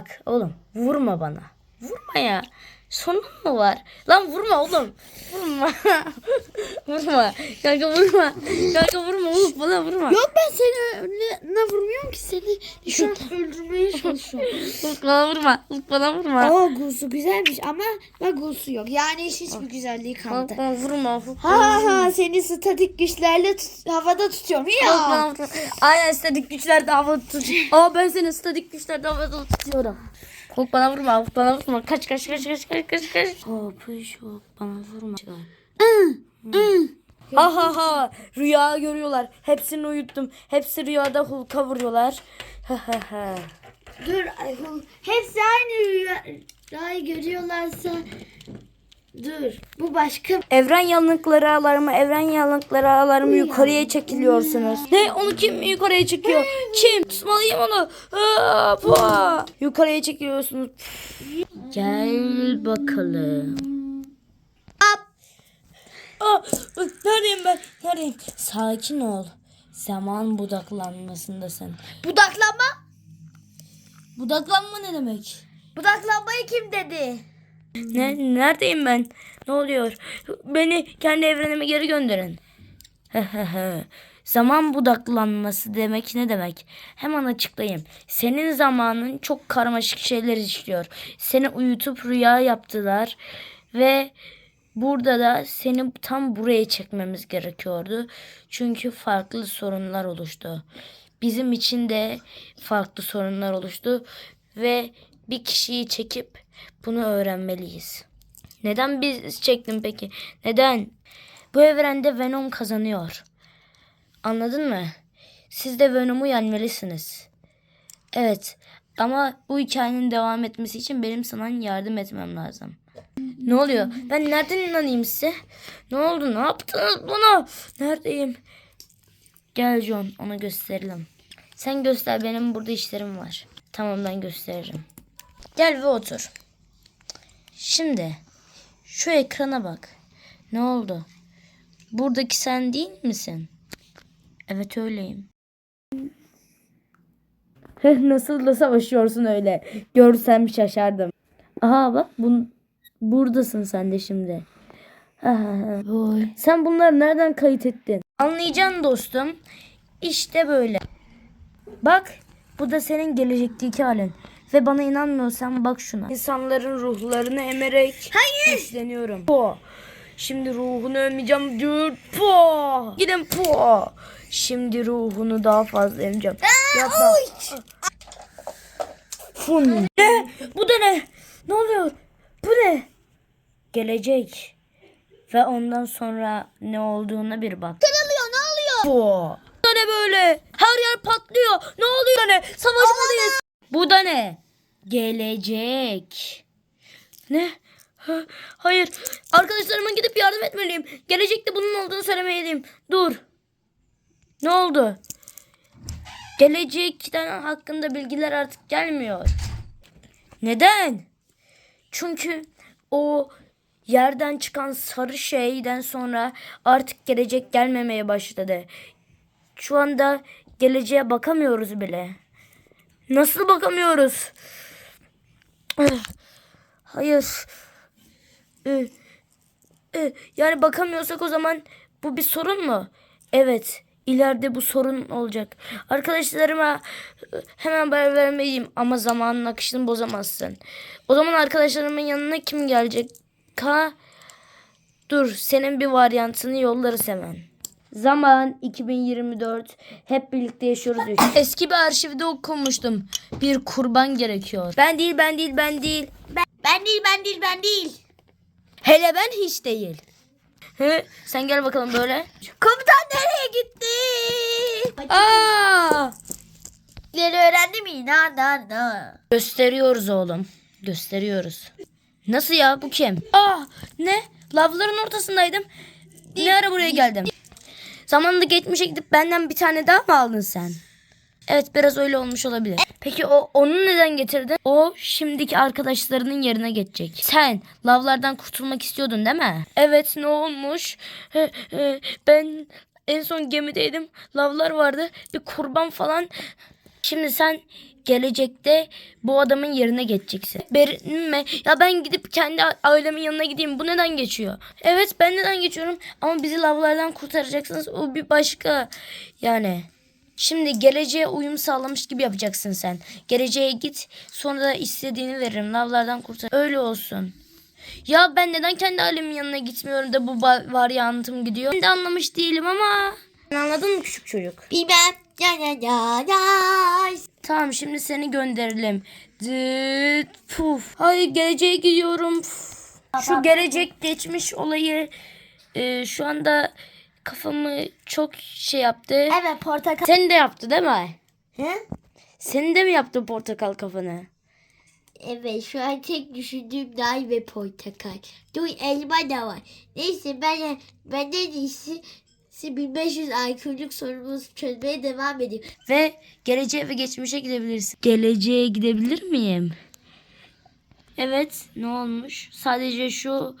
Bak oğlum vurma bana. Vurma ya. Sonun mu var? Lan vurma oğlum. Vurma. vurma. Kanka vurma. Kanka vurma oğlum bana vurma. Yok ben seni ne, ne vurmuyorum ki seni şu an öldürmeye çalışıyorum. Hulk bana vurma. Hulk bana vurma. Aa gusu güzelmiş ama bak gusu yok. Yani hiç hiçbir güzelliği kalmadı. bana vurma. Hulk Ha ha seni statik güçlerle tut- havada tutuyorum. Ya. Aynen statik güçlerde havada tut. Aa ben seni statik güçlerde havada tutuyorum. Hulk bana vurma. Hulk bana vurma. Kaç kaç kaç kaç kaç kaç kaç. Hopuş Hulk bana vurma. Ha ha ha. Rüya görüyorlar. Hepsini uyuttum. Hepsi rüyada Hulk'a vuruyorlar. Ha ha ha. Dur Ayhul. Hepsi aynı rüya- rüyayı görüyorlarsa Dur. Bu başka. Evren yanıkları ağlarımı, evren yanıkları ağlarımı yukarıya çekiliyorsunuz. Ne? Onu kim yukarıya çekiyor? Kim? Tutmalıyım onu. Aa, pua. Yukarıya çekiliyorsunuz. Gel bakalım. Aa, neredeyim ben? Neredeyim? Sakin ol. Zaman budaklanmasındasın. Budaklanma. Budaklanma ne demek? Budaklanmayı kim dedi? Ne, neredeyim ben? Ne oluyor? Beni kendi evrenime geri gönderin. Zaman budaklanması demek ne demek? Hemen açıklayayım. Senin zamanın çok karmaşık şeyler işliyor. Seni uyutup rüya yaptılar ve burada da seni tam buraya çekmemiz gerekiyordu. Çünkü farklı sorunlar oluştu. Bizim için de farklı sorunlar oluştu ve bir kişiyi çekip bunu öğrenmeliyiz. Neden biz çektim peki? Neden? Bu evrende Venom kazanıyor. Anladın mı? Siz de Venom'u yenmelisiniz. Evet ama bu hikayenin devam etmesi için benim sana yardım etmem lazım. Ne oluyor? Ben nereden inanayım size? Ne oldu? Ne yaptınız bana? Neredeyim? Gel John ona gösterelim. Sen göster benim burada işlerim var. Tamam ben gösteririm. Gel ve otur. Şimdi şu ekrana bak. Ne oldu? Buradaki sen değil misin? Evet öyleyim. Nasıl da savaşıyorsun öyle? Görsem şaşardım. Aha bak bun buradasın sen de şimdi. Sen bunları nereden kayıt ettin? Anlayacaksın dostum. İşte böyle. Bak bu da senin gelecekteki halin. Ve bana inanmıyorsan bak şuna. İnsanların ruhlarını emerek Hayır. besleniyorum. Po. Şimdi ruhunu emeceğim diyor. Po. Gidin po. Şimdi ruhunu daha fazla emeceğim. Yapma. Fun. Ne? Bu da ne? Ne oluyor? Bu ne? Gelecek. Ve ondan sonra ne olduğuna bir bak. Kırılıyor ne oluyor? Bu. Bu ne böyle? Her yer patlıyor. Ne oluyor ne? Savaşmalıyız. Bu da ne? Gelecek. Ne? Ha, Hayır. Arkadaşlarıma gidip yardım etmeliyim. Gelecekte bunun olduğunu söylemeliyim. Dur. Ne oldu? Gelecekten hakkında bilgiler artık gelmiyor. Neden? Çünkü o yerden çıkan sarı şeyden sonra artık gelecek gelmemeye başladı. Şu anda geleceğe bakamıyoruz bile. Nasıl bakamıyoruz? Hayır. Ee, e, Yani bakamıyorsak o zaman bu bir sorun mu? Evet. ileride bu sorun olacak. Arkadaşlarıma e, hemen haber vermeliyim ama zamanın akışını bozamazsın. O zaman arkadaşlarımın yanına kim gelecek? Ka Dur senin bir varyantını yollarız hemen. Zaman 2024 hep birlikte yaşıyoruz. diyor. Eski bir arşivde okumuştum. Bir kurban gerekiyor. Ben değil ben değil ben değil. Ben değil ben değil ben değil. Hele ben hiç değil. He, sen gel bakalım böyle. Komutan nereye gitti? Aa! Yeri öğrendi mi? Na na na. Gösteriyoruz oğlum. Gösteriyoruz. Nasıl ya bu kim? Aa ne? Lavların ortasındaydım. Ne ara buraya geldim? Zamanında geçmişe gidip benden bir tane daha mı aldın sen? Evet biraz öyle olmuş olabilir. Peki o onu neden getirdin? O şimdiki arkadaşlarının yerine geçecek. Sen lavlardan kurtulmak istiyordun değil mi? Evet ne olmuş? Ben en son gemideydim. Lavlar vardı. Bir kurban falan. Şimdi sen gelecekte bu adamın yerine geçeceksin. Berinme. Ya ben gidip kendi ailemin yanına gideyim. Bu neden geçiyor? Evet ben neden geçiyorum? Ama bizi lavlardan kurtaracaksınız. O bir başka. Yani. Şimdi geleceğe uyum sağlamış gibi yapacaksın sen. Geleceğe git. Sonra da istediğini veririm. Lavlardan kurtar. Öyle olsun. Ya ben neden kendi ailemin yanına gitmiyorum da bu varyantım gidiyor? Ben de anlamış değilim ama. Anladın mı küçük çocuk? Bilmem. Ya ya ya ya. Tamam şimdi seni gönderelim. Dıt, puf. Hayır geleceğe gidiyorum. Puf. Şu gelecek geçmiş olayı e, şu anda kafamı çok şey yaptı. Evet portakal. Seni de yaptı değil mi? He? Seni de mi yaptı portakal kafanı? Evet şu an tek düşündüğüm nar ve portakal. Dur elma da var. Neyse ben ben en iyisi 1500 IQ'luk sorumuzu çözmeye devam edeyim. Ve geleceğe ve geçmişe gidebilirsin. Geleceğe gidebilir miyim? Evet ne olmuş? Sadece şu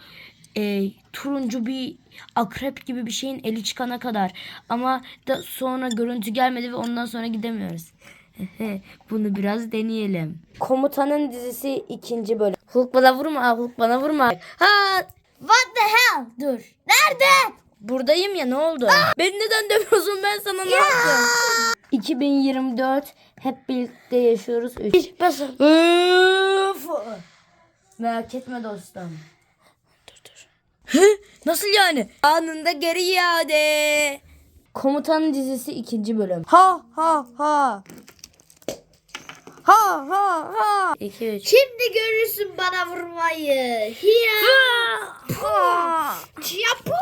e, turuncu bir akrep gibi bir şeyin eli çıkana kadar. Ama da sonra görüntü gelmedi ve ondan sonra gidemiyoruz. Bunu biraz deneyelim. Komutanın dizisi ikinci bölüm. Hulk bana vurma, Hulk bana vurma. Ha, What the hell? dur. Nerede? Buradayım ya ne oldu? Beni neden dövüyorsun ben sana ne yaptım? 2024 hep birlikte yaşıyoruz. 3. Basın. Merak etme dostum. Dur dur. Nasıl yani? Anında geri iade. Komutan dizisi ikinci bölüm. Ha ha ha. Ha ha ha. 2 3. Şimdi görürsün bana vurmayı. Hiya. Çiyapu.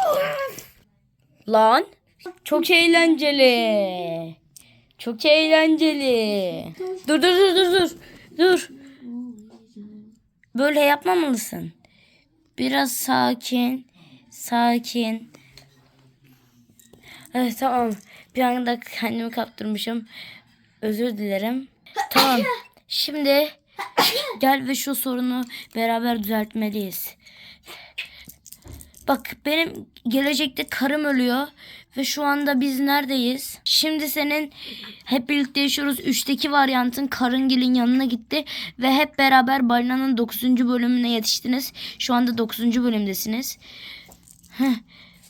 Lan. Çok eğlenceli. Çok eğlenceli. Dur dur dur dur dur. Dur. Böyle yapmamalısın. Biraz sakin. Sakin. Evet tamam. Bir anda kendimi kaptırmışım. Özür dilerim. Tamam. Şimdi gel ve şu sorunu beraber düzeltmeliyiz. Bak benim gelecekte karım ölüyor ve şu anda biz neredeyiz? Şimdi senin hep birlikte yaşıyoruz. Üçteki varyantın karıngilin yanına gitti ve hep beraber balinanın 9. bölümüne yetiştiniz. Şu anda 9. bölümdesiniz. Heh.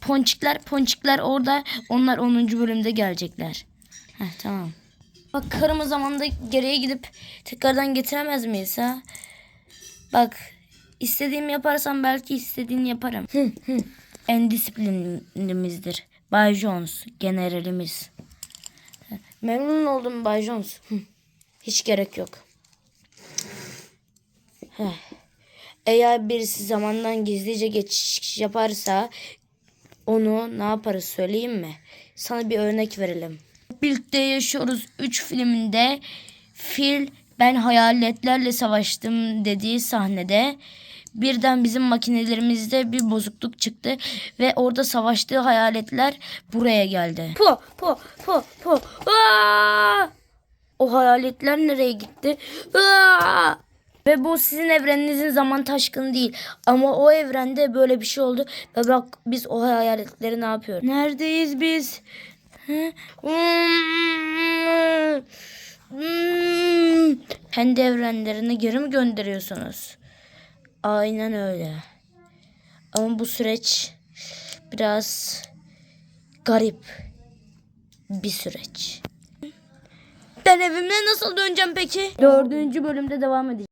Ponçikler, ponçikler orada. Onlar 10. bölümde gelecekler. Heh, tamam. Bak karımı zamanında geriye gidip tekrardan getiremez miyiz ha? Bak istediğimi yaparsam belki istediğini yaparım. En disiplinlimizdir. Bay Jones generalimiz. Memnun oldum Bay Jones. Hiç gerek yok. Eğer birisi zamandan gizlice geçiş yaparsa onu ne yaparız söyleyeyim mi? Sana bir örnek verelim. Birlikte yaşıyoruz 3 filminde Phil ben hayaletlerle savaştım dediği sahnede birden bizim makinelerimizde bir bozukluk çıktı ve orada savaştığı hayaletler buraya geldi. Po po po po. Aa! O hayaletler nereye gitti? Aa! Ve bu sizin evreninizin zaman taşkını değil. Ama o evrende böyle bir şey oldu. Ve bak biz o hayaletleri ne yapıyoruz? Neredeyiz biz? Hmm. Hmm. Kendi evrenlerine geri mi gönderiyorsunuz? Aynen öyle. Ama bu süreç biraz garip bir süreç. Ben evime nasıl döneceğim peki? Dördüncü bölümde devam edeceğim.